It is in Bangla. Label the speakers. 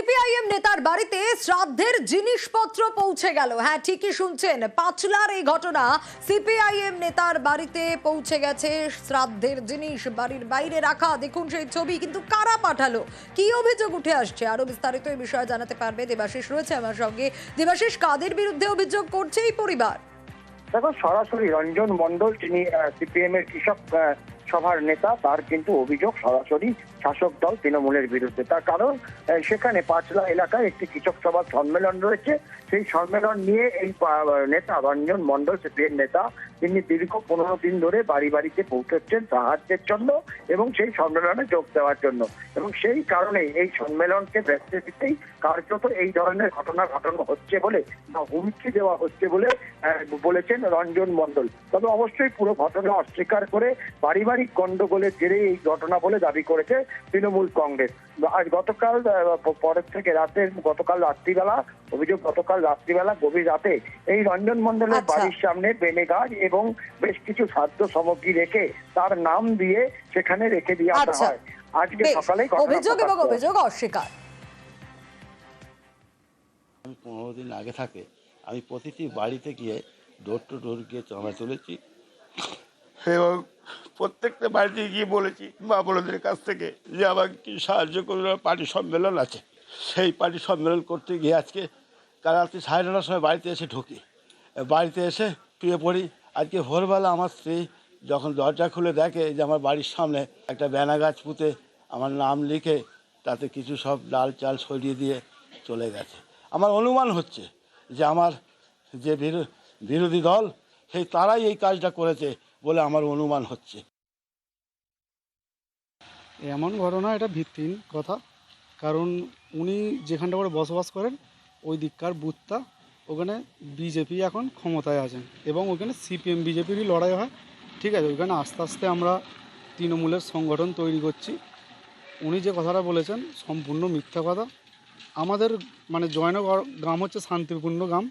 Speaker 1: সিপিআইএম নেতার বাড়িতে শ্রাদ্ধের জিনিসপত্র পৌঁছে গেল। হ্যাঁ ঠিকই শুনছেন, পাঁচলার এই ঘটনা সিপিআইএম নেতার বাড়িতে পৌঁছে গেছে। শ্রাদ্ধের জিনিস বাড়ির বাইরে রাখা, দেখুন সেই ছবি, কিন্তু কারা পাঠালো? কি অভিযোগ উঠে আসছে? আরও বিস্তারিত এই বিষয়ে জানাতে পারবে দেবাশিস রয়েছে আমার সঙ্গে। দেবাশিস, কাদের বিরুদ্ধে অভিযোগ করছে এই পরিবার?
Speaker 2: দেখো, সরাসরি রঞ্জন মন্ডল তিনি সিপিএম এর কৃষক সভার নেতা, তার কিন্তু অভিযোগ সরাসরি শাসক দল তৃণমূলের বিরুদ্ধে। তার কারণ সেখানে পাঁচলা এলাকায় একটি কৃষক সভার সম্মেলন রয়েছে। সেই সম্মেলন নিয়ে এই নেতা রঞ্জন মন্ডল সিপিএম নেতা, তিনি দীর্ঘ পনেরো দিন ধরে বাড়ি বাড়িতে পৌঁছচ্ছেন সাহায্যের জন্য এবং সেই সম্মেলনে যোগ দেওয়ার জন্য। এবং সেই কারণে এই সম্মেলনকে ব্যস্ত দিতেই কার্যত এই ধরনের ঘটনা ঘটানো হচ্ছে বলে বা হুমকি দেওয়া হচ্ছে বলে বলেছেন রঞ্জন মন্ডল তবে অবশ্যই পুরো ঘটনা অস্বীকার করে পারিবারিক গন্ডগোলের জেরে এই ঘটনা বলে দাবি করেছে তৃণমূল কংগ্রেস। আজ গতকাল পরের থেকে রাতে গতকাল রাত্রিবেলা অভিযোগ গতকাল রাত্রিবেলা গভীর রাতে এই রঞ্জন মন্ডলের
Speaker 1: আচ্ছা।
Speaker 2: বাড়ির সামনে বেনে গাছ এবং বেশ কিছু খাদ্য সামগ্রী রেখে তার নাম দিয়ে সেখানে রেখে দিয়ে আসা
Speaker 1: আচ্ছা।
Speaker 2: হয় আজকে সকালে
Speaker 1: অভিযোগ এবং অভিযোগ অস্বীকার।
Speaker 3: আমি পনেরো দিন আগে থাকে আমি প্রতিটি বাড়িতে গিয়ে ডোর টু ডোর গিয়ে চাঁদা তুলেছি। এবং প্রত্যেকটা বাড়িতে গিয়ে বলেছি, মা বড়দের কাছ থেকে যে আমাকে কি সাহায্য করবে পার্টি সম্মেলন আছে। সেই পার্টি সম্মেলন করতে গিয়ে আজকে কাল রাত্রি সাড়ে নটার সময় বাড়িতে এসে ঢুকি। বাড়িতে এসে শুয়ে পড়ি। আজকে ভোরবেলা আমার স্ত্রী যখন দরজা খুলে দেখে যে আমার বাড়ির সামনে একটা বেনা গাছ পুঁতে আমার নাম লিখে তাতে কিছু সব ডাল চাল সরিয়ে দিয়ে চলে গেছে। আমার অনুমান হচ্ছে যে আমার যে বিরো- বিরোধী দল, সেই তারাই এই কাজটা করেছে। বলে আমার অনুমান হচ্ছে।
Speaker 4: এমন ঘটনা, এটা ভিত্তিহীন কথা। কারণ উনি যেখানটা করে বসবাস করেন, ওই দিককার বুথটা, ওখানে বিজেপি এখন ক্ষমতায় আছেন। এবং ওখানে সিপিএম, বিজেপিরই লড়াই হয়। ঠিক আছে ওইখানে আস্তে আস্তে আমরা তৃণমূলের সংগঠন তৈরি করছি। উনি যে কথাটা বলেছেন, সম্পূর্ণ মিথ্যা কথা। আমাদের মানে জয়নগর গ্রাম হচ্ছে শান্তিপূর্ণ গ্রাম।